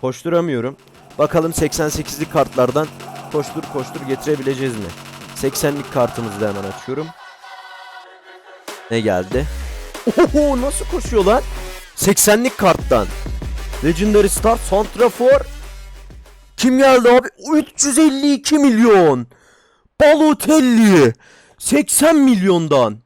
Koşturamıyorum. Bakalım 88'lik kartlardan koştur koştur getirebileceğiz mi? 80'lik kartımızı da hemen açıyorum. Ne geldi? Oho nasıl koşuyor lan? 80'lik karttan. Legendary Star Santrafor. Kim geldi abi? 352 milyon. Balotelli. 80 milyondan.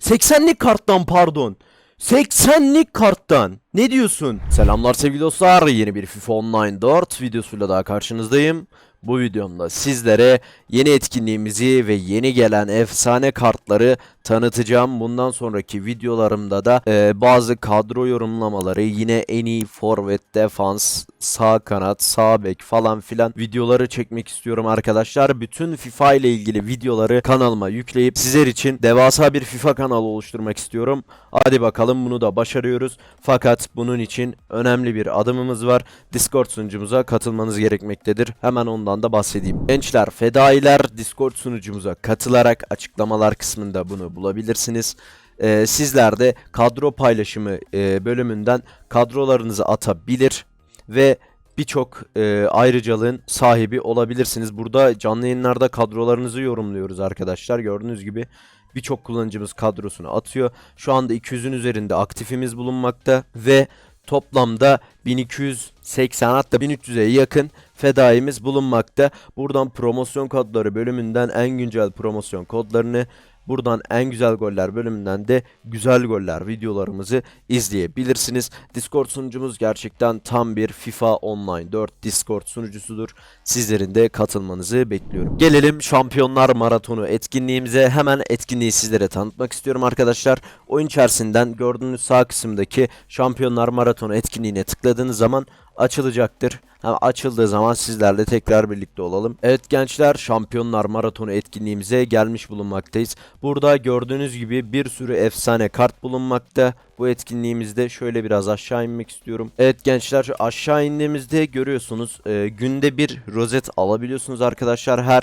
80'lik karttan pardon. 80'lik karttan. Ne diyorsun? Selamlar sevgili dostlar. Yeni bir FIFA Online 4 videosuyla daha karşınızdayım. Bu videomda sizlere yeni etkinliğimizi ve yeni gelen efsane kartları tanıtacağım. Bundan sonraki videolarımda da e, bazı kadro yorumlamaları, yine en iyi forvet, defans, sağ kanat, sağ bek falan filan videoları çekmek istiyorum arkadaşlar. Bütün FIFA ile ilgili videoları kanalıma yükleyip sizler için devasa bir FIFA kanalı oluşturmak istiyorum. Hadi bakalım bunu da başarıyoruz. Fakat bunun için önemli bir adımımız var. Discord sunucumuza katılmanız gerekmektedir. Hemen ondan da bahsedeyim. Gençler, fedailer Discord sunucumuza katılarak açıklamalar kısmında bunu bulabilirsiniz. Ee, sizler de kadro paylaşımı e, bölümünden kadrolarınızı atabilir ve birçok e, ayrıcalığın sahibi olabilirsiniz. Burada canlı yayınlarda kadrolarınızı yorumluyoruz arkadaşlar. Gördüğünüz gibi birçok kullanıcımız kadrosunu atıyor. Şu anda 200'ün üzerinde aktifimiz bulunmakta ve toplamda 1280 hatta 1300'e yakın fedaimiz bulunmakta. Buradan promosyon kodları bölümünden en güncel promosyon kodlarını Buradan en güzel goller bölümünden de güzel goller videolarımızı izleyebilirsiniz. Discord sunucumuz gerçekten tam bir FIFA Online 4 Discord sunucusudur. Sizlerin de katılmanızı bekliyorum. Gelelim Şampiyonlar Maratonu etkinliğimize. Hemen etkinliği sizlere tanıtmak istiyorum arkadaşlar. Oyun içerisinden gördüğünüz sağ kısımdaki Şampiyonlar Maratonu etkinliğine tıkladığınız zaman açılacaktır. Hem açıldığı zaman sizlerle tekrar birlikte olalım. Evet gençler Şampiyonlar Maratonu etkinliğimize gelmiş bulunmaktayız. Burada gördüğünüz gibi bir sürü efsane kart bulunmakta. Bu etkinliğimizde şöyle biraz aşağı inmek istiyorum. Evet gençler aşağı indiğimizde görüyorsunuz e, günde bir rozet alabiliyorsunuz arkadaşlar. Her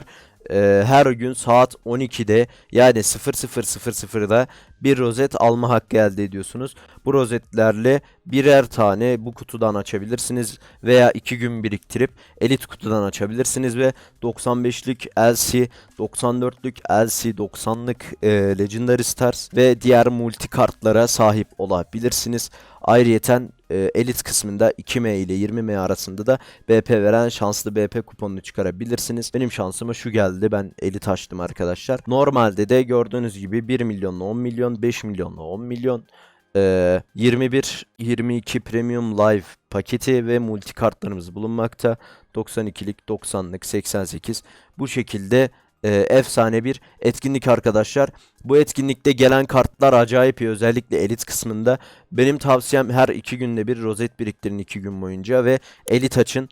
e, her gün saat 12'de yani 00.00'da bir rozet alma hakkı elde ediyorsunuz. Bu rozetlerle birer tane bu kutudan açabilirsiniz veya 2 gün biriktirip elit kutudan açabilirsiniz ve 95'lik LC, 94'lük LC, 90'lık e, Legendary Stars ve diğer multi kartlara sahip olabilirsiniz. Ayrıyeten e, elit kısmında 2M ile 20M arasında da BP veren şanslı BP kuponunu çıkarabilirsiniz. Benim şansıma şu geldi. Ben elit açtım arkadaşlar. Normalde de gördüğünüz gibi 1 milyonla 10 milyon, 5 milyonla 10 milyon, e, 21 22 Premium Live paketi ve multi kartlarımız bulunmakta. 92'lik, 90'lık, 88 bu şekilde e, efsane bir etkinlik arkadaşlar. Bu etkinlikte gelen kartlar acayip iyi. Özellikle elit kısmında. Benim tavsiyem her iki günde bir rozet biriktirin iki gün boyunca ve elit açın.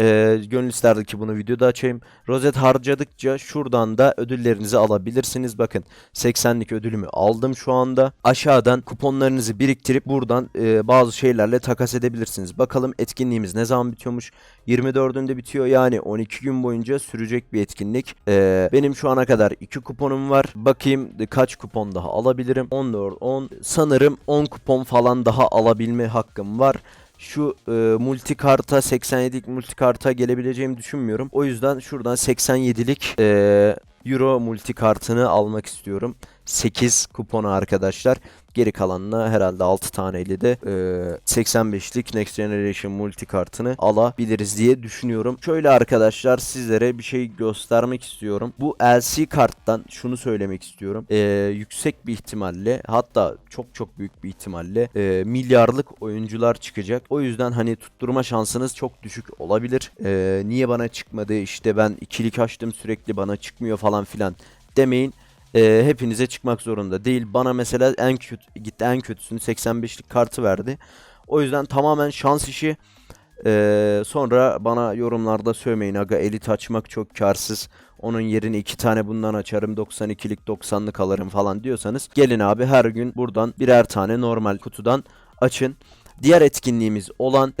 Ee, gönül isterdi ki bunu videoda açayım. Rozet harcadıkça şuradan da ödüllerinizi alabilirsiniz. Bakın 80'lik ödülümü aldım şu anda. Aşağıdan kuponlarınızı biriktirip buradan e, bazı şeylerle takas edebilirsiniz. Bakalım etkinliğimiz ne zaman bitiyormuş? 24'ünde bitiyor yani 12 gün boyunca sürecek bir etkinlik. Ee, benim şu ana kadar 2 kuponum var. Bakayım kaç kupon daha alabilirim? 14, 10 sanırım 10 kupon falan daha alabilme hakkım var şu e, multi karta 87'lik multi karta gelebileceğimi düşünmüyorum. O yüzden şuradan 87'lik e, Euro multi kartını almak istiyorum. 8 kuponu arkadaşlar. Geri kalanına herhalde 6 taneyle de e, 85'lik Next Generation multi kartını alabiliriz diye düşünüyorum. Şöyle arkadaşlar sizlere bir şey göstermek istiyorum. Bu LC karttan şunu söylemek istiyorum. E, yüksek bir ihtimalle hatta çok çok büyük bir ihtimalle e, milyarlık oyuncular çıkacak. O yüzden hani tutturma şansınız çok düşük olabilir. E, niye bana çıkmadı işte ben ikilik açtım sürekli bana çıkmıyor falan filan demeyin e, hepinize çıkmak zorunda değil. Bana mesela en kötü gitti en kötüsünü 85'lik kartı verdi. O yüzden tamamen şans işi. E, sonra bana yorumlarda söylemeyin aga elit açmak çok karsız. Onun yerine iki tane bundan açarım 92'lik 90'lık alırım falan diyorsanız gelin abi her gün buradan birer tane normal kutudan açın. Diğer etkinliğimiz olan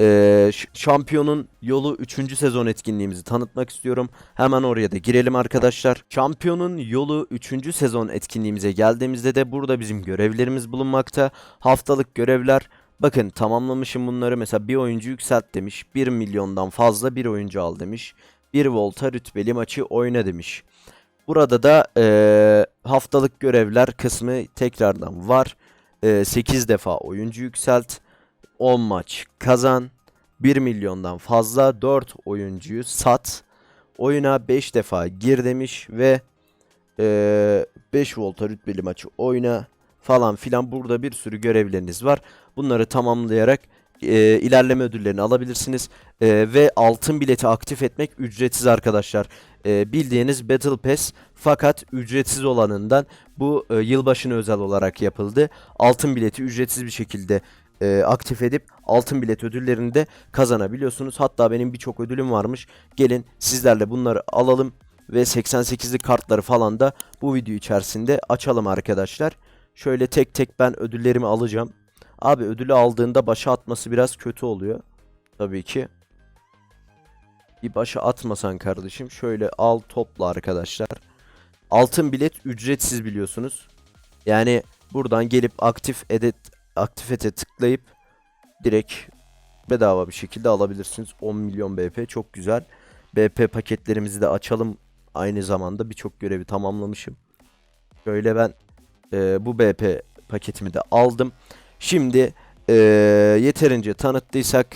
ş- Şampiyonun Yolu 3. sezon etkinliğimizi tanıtmak istiyorum. Hemen oraya da girelim arkadaşlar. Şampiyonun Yolu 3. sezon etkinliğimize geldiğimizde de burada bizim görevlerimiz bulunmakta. Haftalık görevler Bakın tamamlamışım bunları. Mesela bir oyuncu yükselt demiş. 1 milyondan fazla bir oyuncu al demiş. 1 volta rütbeli maçı oyna demiş. Burada da eee, haftalık görevler kısmı tekrardan var. 8 defa oyuncu yükselt. 10 maç kazan. 1 milyondan fazla 4 oyuncuyu sat. Oyuna 5 defa gir demiş ve eee 5 volta rütbeli maçı oyna falan filan. Burada bir sürü görevleriniz var. Bunları tamamlayarak eee, ilerleme ödüllerini alabilirsiniz. Eee, ve altın bileti aktif etmek ücretsiz arkadaşlar. Eee, bildiğiniz Battle Pass fakat ücretsiz olanından bu e, yılbaşına özel olarak yapıldı. Altın bileti ücretsiz bir şekilde e, aktif edip altın bilet ödüllerini de kazanabiliyorsunuz. Hatta benim birçok ödülüm varmış. Gelin sizlerle bunları alalım ve 88'lik kartları falan da bu video içerisinde açalım arkadaşlar. Şöyle tek tek ben ödüllerimi alacağım. Abi ödülü aldığında başa atması biraz kötü oluyor. Tabii ki. Bir başa atmasan kardeşim. Şöyle al topla arkadaşlar. Altın bilet ücretsiz biliyorsunuz. Yani buradan gelip aktif edit aktif ete tıklayıp direkt bedava bir şekilde alabilirsiniz. 10 milyon BP çok güzel. BP paketlerimizi de açalım. Aynı zamanda birçok görevi tamamlamışım. Şöyle ben e, bu BP paketimi de aldım. Şimdi e, yeterince tanıttıysak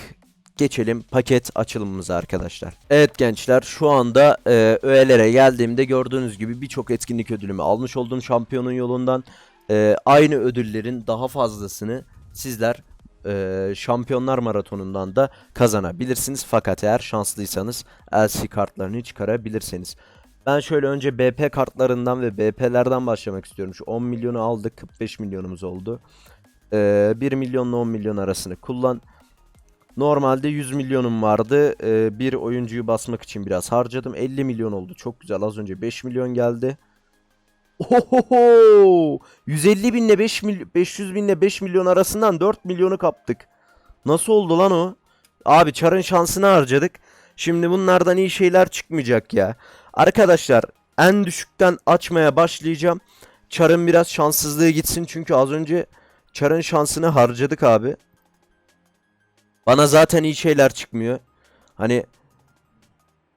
geçelim paket açılımımıza arkadaşlar. Evet gençler şu anda e, öğelere geldiğimde gördüğünüz gibi birçok etkinlik ödülümü almış oldum şampiyonun yolundan. E, aynı ödüllerin daha fazlasını sizler e, şampiyonlar maratonundan da kazanabilirsiniz. Fakat eğer şanslıysanız LC kartlarını çıkarabilirsiniz. Ben şöyle önce BP kartlarından ve BP'lerden başlamak istiyorum. Şu 10 milyonu aldık 45 milyonumuz oldu. E, 1 milyonla 10 milyon arasını kullan. Normalde 100 milyonum vardı. Ee, bir oyuncuyu basmak için biraz harcadım. 50 milyon oldu. Çok güzel. Az önce 5 milyon geldi. Ohoho! 150 binle 5 mil 500 binle 5 milyon arasından 4 milyonu kaptık. Nasıl oldu lan o? Abi çarın şansını harcadık. Şimdi bunlardan iyi şeyler çıkmayacak ya. Arkadaşlar en düşükten açmaya başlayacağım. Çarın biraz şanssızlığı gitsin çünkü az önce çarın şansını harcadık abi. Bana zaten iyi şeyler çıkmıyor. Hani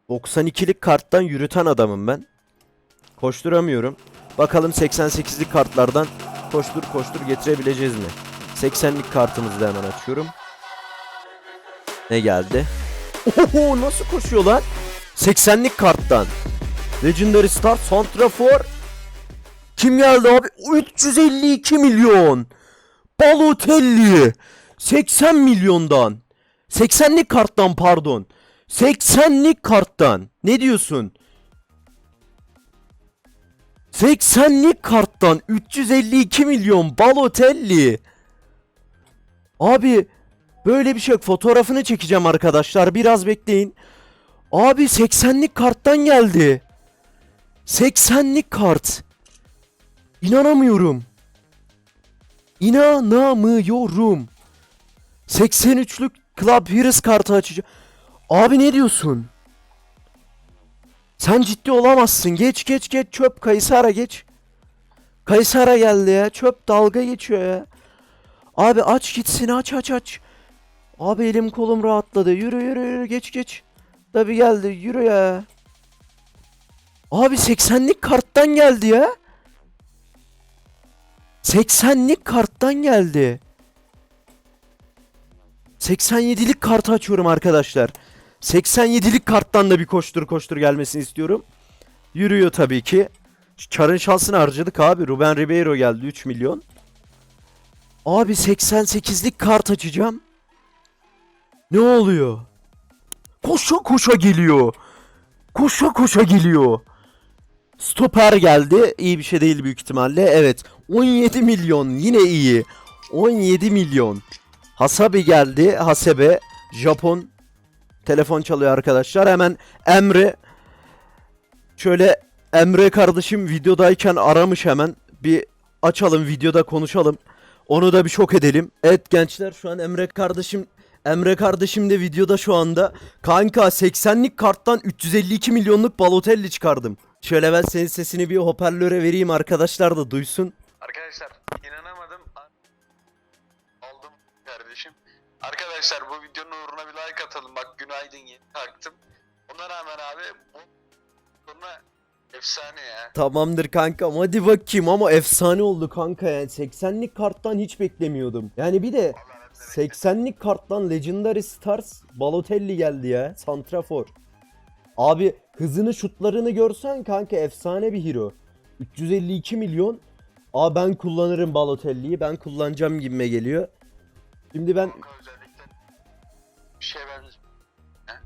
92'lik karttan yürüten adamım ben. Koşturamıyorum. Bakalım 88'lik kartlardan koştur koştur getirebileceğiz mi? 80'lik kartımızı da hemen açıyorum. Ne geldi? Oho nasıl koşuyor lan? 80'lik karttan. Legendary Star Santrafor. Kim geldi abi? 352 milyon. Balotelli. 80 milyondan. 80'lik karttan pardon. 80'lik karttan. Ne diyorsun? 80'lik karttan 352 milyon Balotelli. Abi böyle bir şey yok. Fotoğrafını çekeceğim arkadaşlar. Biraz bekleyin. Abi 80'lik karttan geldi. 80'lik kart. İnanamıyorum. İnanamıyorum. 83'lük Club Heroes kartı açacağım. Abi ne diyorsun? Sen ciddi olamazsın. Geç geç geç çöp Kayısara geç. Kayısara geldi ya. Çöp dalga geçiyor ya. Abi aç gitsin aç aç aç. Abi elim kolum rahatladı. Yürü yürü yürü geç geç. Tabi geldi yürü ya. Abi 80'lik karttan geldi ya. 80'lik karttan geldi. 87'lik kartı açıyorum arkadaşlar. 87'lik karttan da bir koştur koştur gelmesini istiyorum. Yürüyor tabii ki. Çarın şansını harcadık abi. Ruben Ribeiro geldi 3 milyon. Abi 88'lik kart açacağım. Ne oluyor? Koşa koşa geliyor. Koşa koşa geliyor. Stoper geldi. İyi bir şey değil büyük ihtimalle. Evet. 17 milyon. Yine iyi. 17 milyon. Hasabi geldi. Hasebe. Japon. Telefon çalıyor arkadaşlar. Hemen Emre. Şöyle Emre kardeşim videodayken aramış hemen. Bir açalım videoda konuşalım. Onu da bir şok edelim. Evet gençler şu an Emre kardeşim Emre kardeşim de videoda şu anda. Kanka 80'lik karttan 352 milyonluk Balotelli çıkardım. Şöyle ben senin sesini bir hoparlöre vereyim arkadaşlar da duysun. Arkadaşlar inanamadım. Aldım kardeşim. Arkadaşlar bu videonun uğruna bir like atalım. Bak günaydın yeni taktım. Ona rağmen abi bu sonra efsane ya. Tamamdır kankam hadi bakayım ama efsane oldu kanka yani 80'lik karttan hiç beklemiyordum. Yani bir de 80'lik karttan Legendary Stars Balotelli geldi ya Santrafor. Abi hızını şutlarını görsen kanka efsane bir hero. 352 milyon. Aa ben kullanırım Balotelli'yi ben kullanacağım gibime geliyor. Şimdi ben Kanka özellikle bir şey.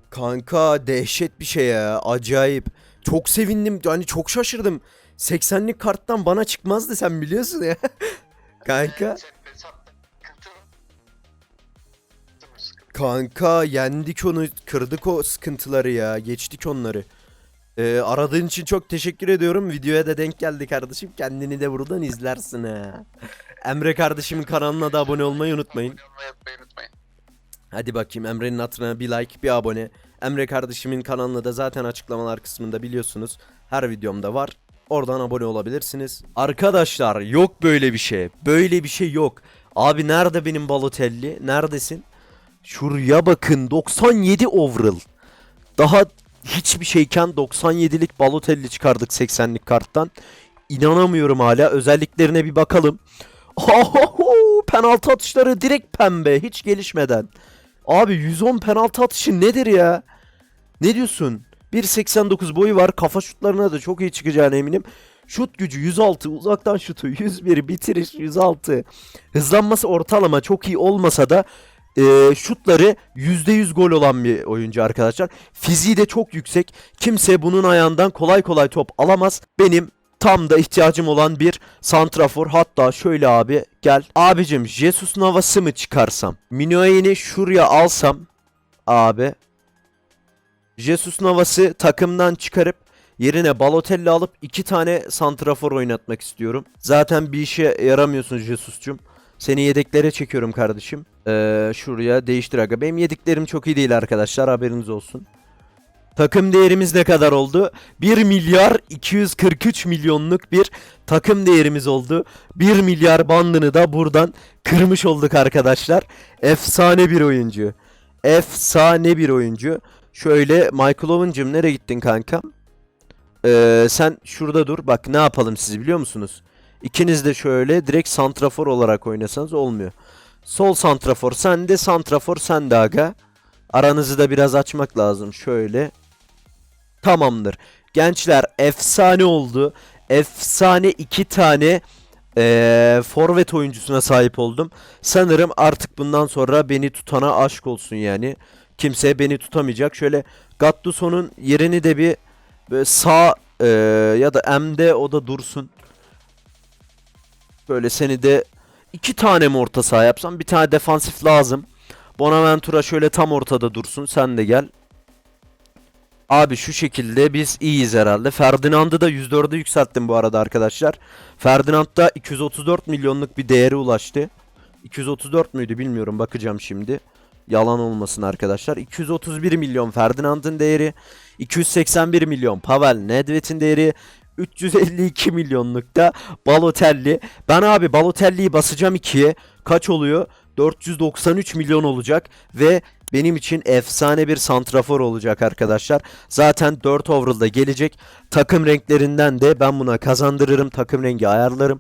Kanka dehşet bir şey ya. Acayip. Çok sevindim. Yani çok şaşırdım. 80'lik karttan bana çıkmazdı sen biliyorsun ya. Kanka. Sıkıntı. Sıkıntı. Kanka yendik onu. Kırdık o sıkıntıları ya. Geçtik onları. Ee, aradığın için çok teşekkür ediyorum. Videoya da denk geldi kardeşim. Kendini de buradan izlersin ha. Emre kardeşimin kanalına da abone olmayı unutmayın. Hadi bakayım Emre'nin hatırına bir like bir abone. Emre kardeşimin kanalını da zaten açıklamalar kısmında biliyorsunuz. Her videomda var. Oradan abone olabilirsiniz. Arkadaşlar yok böyle bir şey. Böyle bir şey yok. Abi nerede benim Balotelli? Neredesin? Şuraya bakın 97 overall. Daha hiçbir şeyken 97'lik Balotelli çıkardık 80'lik karttan. İnanamıyorum hala. Özelliklerine bir bakalım. Ohoho, penaltı atışları direkt pembe hiç gelişmeden. Abi 110 penaltı atışı nedir ya? Ne diyorsun? 1.89 boyu var. Kafa şutlarına da çok iyi çıkacağına eminim. Şut gücü 106, uzaktan şutu 101, bitiriş 106. Hızlanması ortalama çok iyi olmasa da e, şutları %100 gol olan bir oyuncu arkadaşlar. Fiziği de çok yüksek. Kimse bunun ayağından kolay kolay top alamaz. Benim tam da ihtiyacım olan bir santrafor. Hatta şöyle abi gel. Abicim Jesus Navas'ı mı çıkarsam? Minoyen'i şuraya alsam abi. Jesus Navas'ı takımdan çıkarıp yerine Balotelli alıp iki tane santrafor oynatmak istiyorum. Zaten bir işe yaramıyorsun Jesus'cum. Seni yedeklere çekiyorum kardeşim. Ee, şuraya değiştir aga. Benim yediklerim çok iyi değil arkadaşlar haberiniz olsun. Takım değerimiz ne kadar oldu? 1 milyar 243 milyonluk bir takım değerimiz oldu. 1 milyar bandını da buradan kırmış olduk arkadaşlar. Efsane bir oyuncu. Efsane bir oyuncu. Şöyle Michael Owen'cım nereye gittin kankam? Ee, sen şurada dur. Bak ne yapalım siz biliyor musunuz? İkiniz de şöyle direkt santrafor olarak oynasanız olmuyor. Sol santrafor sen de santrafor sen de aga. Aranızı da biraz açmak lazım. Şöyle. Tamamdır. Gençler efsane oldu. Efsane iki tane eee forvet oyuncusuna sahip oldum. Sanırım artık bundan sonra beni tutana aşk olsun yani. Kimse beni tutamayacak. Şöyle Gattuso'nun yerini de bir sağ eee, ya da M'de o da dursun. Böyle seni de iki tane mi orta saha yapsam? Bir tane defansif lazım. Bonaventura şöyle tam ortada dursun. Sen de gel. Abi şu şekilde biz iyiyiz herhalde. Ferdinand'ı da 104'e yükselttim bu arada arkadaşlar. Ferdinand da 234 milyonluk bir değere ulaştı. 234 müydü bilmiyorum bakacağım şimdi. Yalan olmasın arkadaşlar. 231 milyon Ferdinand'ın değeri. 281 milyon Pavel Nedved'in değeri. 352 milyonluk da Balotelli. Ben abi Balotelli'yi basacağım ikiye. Kaç oluyor? 493 milyon olacak ve benim için efsane bir santrafor olacak arkadaşlar. Zaten 4 overall'da gelecek. Takım renklerinden de ben buna kazandırırım. Takım rengi ayarlarım.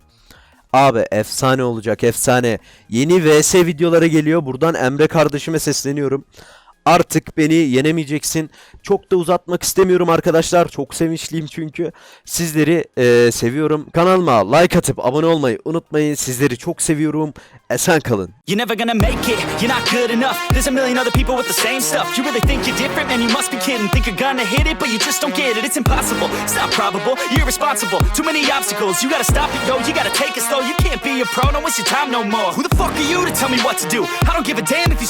Abi efsane olacak efsane. Yeni VS videoları geliyor. Buradan Emre kardeşime sesleniyorum. Artık beni yenemeyeceksin. Çok da uzatmak istemiyorum arkadaşlar. Çok sevinçliyim çünkü. Sizleri eee, seviyorum. Kanalıma like atıp abone olmayı unutmayın. Sizleri çok seviyorum. Esen kalın. You're never gonna make it, you're not good enough. There's a million other people with the same stuff. You really think you're different, man? You must be kidding. Think you're gonna hit it, but you just don't get it. It's impossible, it's not probable. You're irresponsible, too many obstacles. You gotta stop it, yo. You gotta take it slow. You can't be a pro, don't waste your time no more. Who the fuck are you to tell me what to do? I don't give a damn if you